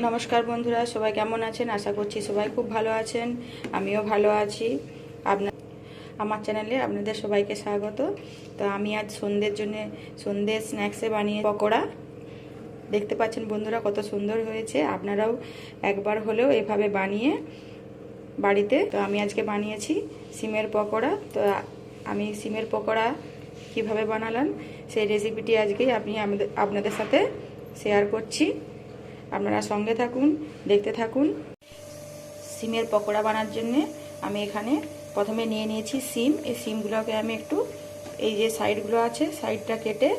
নমস্কার বন্ধুরা, সবাই কেমন আছেন? আশা করছি সবাই খুব ভালো আছেন। আমিও ভালো আছি। আপনার আমার চ্যানেলে আপনাদের সবাইকে স্বাগত। তো আমি আজ সন্ধ্যের জন্য সন্ধ্যে স্ন্যাক্সে বানিয়ে পকোড়া। দেখতে পাচ্ছেন বন্ধুরা কত সুন্দর হয়েছে। আপনারাও একবার হলেও এভাবে বানিয়ে বাড়িতে। তো আমি আজকে বানিয়েছি সিমের পকোড়া। তো আমি সিমের পকোড়া কীভাবে বানালাম সেই রেসিপিটি আজকেই আপনি আমাদের আপনাদের সাথে শেয়ার করছি। আপনারা সঙ্গে থাকুন, দেখতে থাকুন। সিমের পকোড়া বানার জন্যে আমি এখানে প্রথমে নিয়ে নিয়েছি সিম। এই সিমগুলোকে আমি একটু এই যে সাইডগুলো আছে, সাইডটা কেটে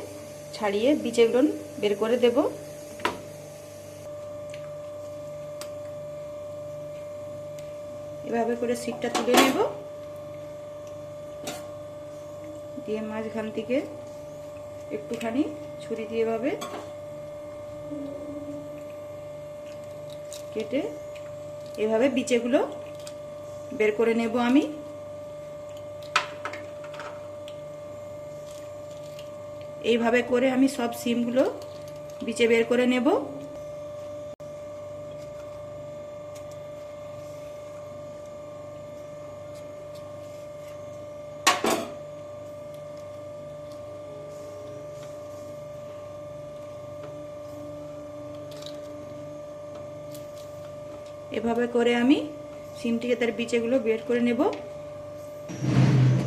ছাড়িয়ে বিচেগুলো বের করে দেব। এভাবে করে সিটটা তুলে নেব। দিয়ে মাঝখান থেকে একটুখানি ছুরি দিয়ে এভাবে কেটে এভাবে বিচেগুলো বের করে নেব আমি। এইভাবে করে আমি সব সিমগুলো বিচে বের করে নেব। এভাবে করে আমি সিমটিকে তার বিচেগুলো বের করে নেব।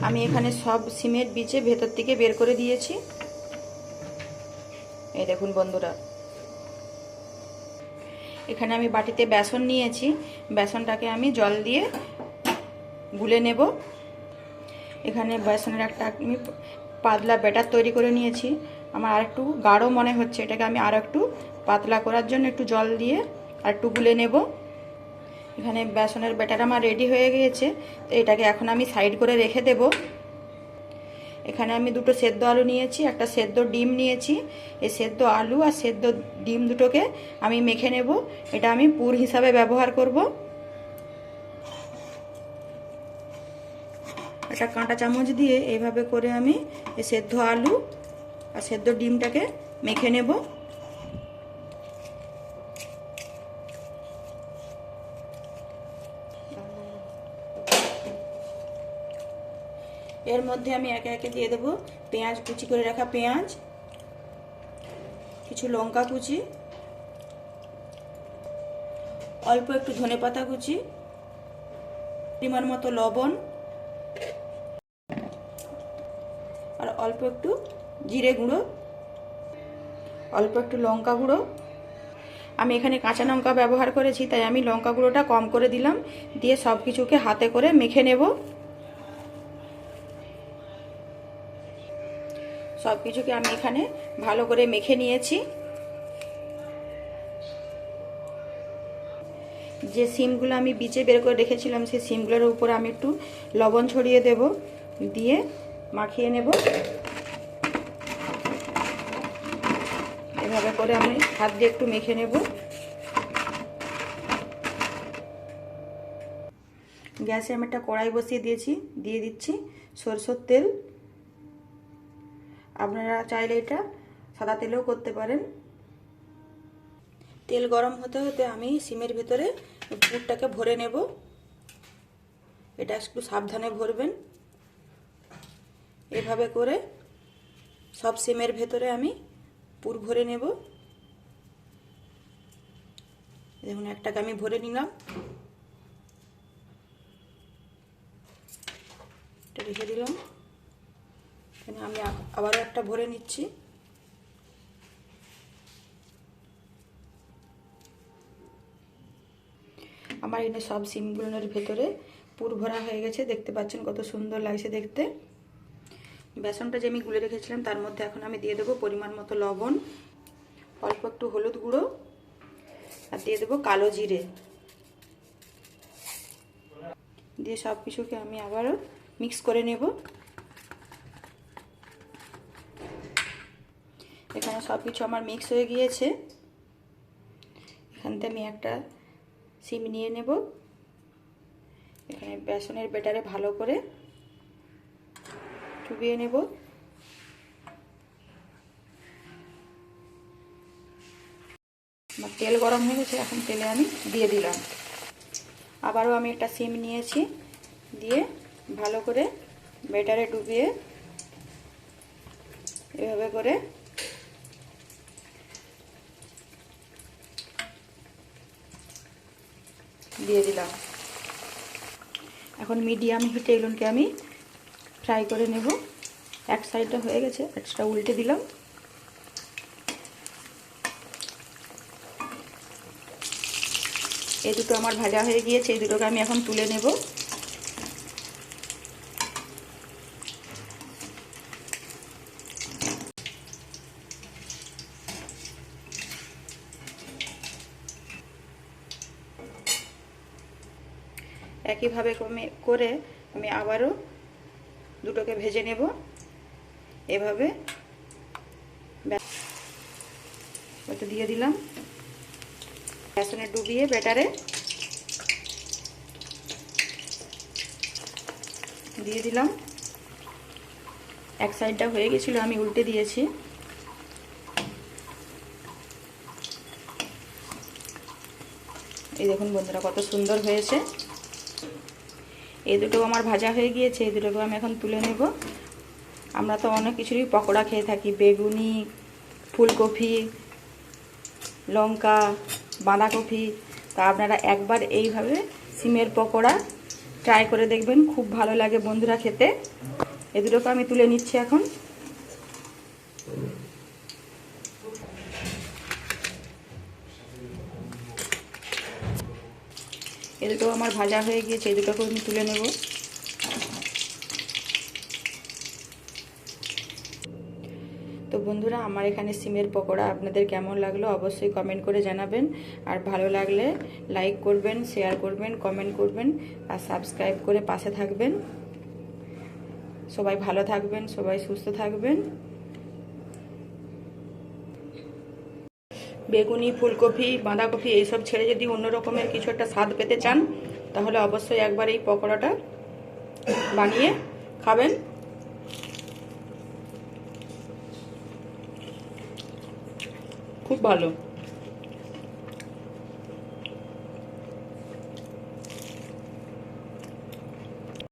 আমি এখানে সব সিমের বিচে ভেতর থেকে বের করে দিয়েছি। এই দেখুন বন্ধুরা। এখানে আমি বাটিতে বেসন নিয়েছি। বেসনটাকে আমি জল দিয়ে গুলে নেব। এখানে বেসনের একটা আমি পাতলা ব্যাটার তৈরি করে নিয়েছি। আমার আর একটু গাঢ় মনে হচ্ছে। এটাকে আমি আর একটু পাতলা করার জন্য একটু জল দিয়ে আর একটু গুলে নেব। এখানে বেসনের ব্যাটার আমার রেডি হয়ে গিয়েছে, তো এটাকে এখন আমি সাইড করে রেখে দেব। এখানে আমি দুটো সেদ্ধ আলু নিয়েছি, একটা সেদ্ধ ডিম নিয়েছি। এই সেদ্ধ আলু আর সেদ্ধ ডিম দুটোকে আমি মেখে নেব। এটা আমি পুর হিসাবে ব্যবহার করব। একটা কাঁটা চামচ দিয়ে এইভাবে করে আমি এই সেদ্ধ আলু আর সেদ্ধ ডিমটাকে মেখে নেব। এর মধ্যে আমি একে একে দিয়ে দেবো। পেঁয়াজ কুচি করে রাখা পেঁয়াজ, কিছু লঙ্কা কুচি, অল্প একটু ধনে পাতা কুচি, পরিমাণ মতো লবণ, আর অল্প একটু জিরে গুঁড়ো, অল্প একটু লঙ্কা গুঁড়ো। আমি এখানে কাঁচা লঙ্কা ব্যবহার করেছি, তাই আমি লঙ্কা গুঁড়োটা কম করে দিলাম, দিয়ে সব কিছুকে হাতে করে মেখে নেব। সব কিছুকে আমি এখানে ভালো করে মেখে নিয়েছি। যে সিমগুলো আমি বিচে বের করে রেখেছিলাম, সেই সিমগুলোর উপরে আমি একটু লবণ ছড়িয়ে দেব, দিয়ে মাখিয়ে নেব। এভাবে করে আমি হাত দিয়ে একটু মেখে নেব। গ্যাসে আমি একটা কড়াই বসিয়ে দিয়েছি, দিয়ে দিচ্ছি সরষের তেল। আপনারা চাইলে এটা সাদা তেলেও করতে পারেন। তেল গরম হতে হতে আমি সিমের ভিতরে পুরটাকে ভরে নেব। এটা একটু সাবধানে ভরবেন। এভাবে করে সব সিমের ভেতরে আমি পুর ভরে নেব। দেখুন, একটাকে আমি ভরে নিলাম। রেখে দিলাম। এখানে আমি আবারও একটা ভরে নিচ্ছি। আমার এখানে সব সিমগুলোর ভেতরে পুর ভরা হয়ে গেছে। দেখতে পাচ্ছেন কত সুন্দর লাগছে দেখতে। বেসনটা যে আমি গুলে রেখেছিলাম, তার মধ্যে এখন আমি দিয়ে দেবো পরিমাণ মতো লবণ, অল্প একটু হলুদ গুঁড়ো, আর দিয়ে দেবো কালো জিরে। দিয়ে সব কিছুকে আমি আবারও মিক্স করে নেব এখানে সব কিছু আমার মিক্স হয়ে গিয়েছে। এখান থেকে আমি একটা সিম নিয়ে নেব। এখানে বেসনের বেটারে ভালো করে চুবিয়ে নেব। আমার তেল গরম হয়ে গেছে, এখন তেলে আমি দিয়ে দিলাম। আবারও আমি একটা সিম নিয়েছি, দিয়ে ভালো করে বেটারে ডুবিয়ে এভাবে করে দিয়ে দিলাম। এখন মিডিয়াম হিটে এগুলোকে আমি ফ্রাই করে নেব। এক সাইডটা হয়ে গেছে একটা উল্টে দিলাম। এই দুটো আমার ভাজা হয়ে গিয়েছে, এই দুটোকে আমি এখন তুলে নেব। একইভাবে কমে- করে আমি আবারও দুটোকে ভেজে নেব। এভাবে। ওটা দিয়ে দিলাম। বেসনে ডুবিয়ে বেটারে দিয়ে দিলাম। এক সাইডটা হয়ে গেছিল, আমি উল্টে দিয়েছি। এই দেখুন বন্ধুরা, কত সুন্দর হয়েছে। এই দুটো আমার ভাজা হয়ে গিয়েছে, এই দুটোকে আমি এখন তুলে নেব। আমরা তো অনেক কিছুরই পকোড়া খেয়ে থাকি, বেগুনি, ফুলকপি, লঙ্কা, বাঁধাকপি। তা আপনারা একবার এইভাবে সিমের পকোড়া ট্রাই করে দেখবেন, খুব ভালো লাগে বন্ধুরা খেতে। এ দুটোকে আমি তুলে নিচ্ছি এখন। এ দুটো আমার ভাজা হয়ে গিয়েছে, এই দুটোকে আমি তুলে নেব। তো বন্ধুরা, আমার এখানে সিমের পকোড়া আপনাদের কেমন লাগল অবশ্যই কমেন্ট করে জানাবেন। আর ভালো লাগলে লাইক করবেন শেয়ার করবেন কমেন্ট করবেন, আর সাবস্ক্রাইব করে পাশে থাকবেন। সবাই ভালো থাকবেন, সবাই সুস্থ থাকবেন। বেগুনি, ফুলকপি, বাঁধাকপি এইসব ছেড়ে যদি অন্য রকমের কিছু একটা স্বাদ পেতে চান, তাহলে অবশ্যই একবার এই পকোড়াটা বানিয়ে খাবেন। খুব ভালো।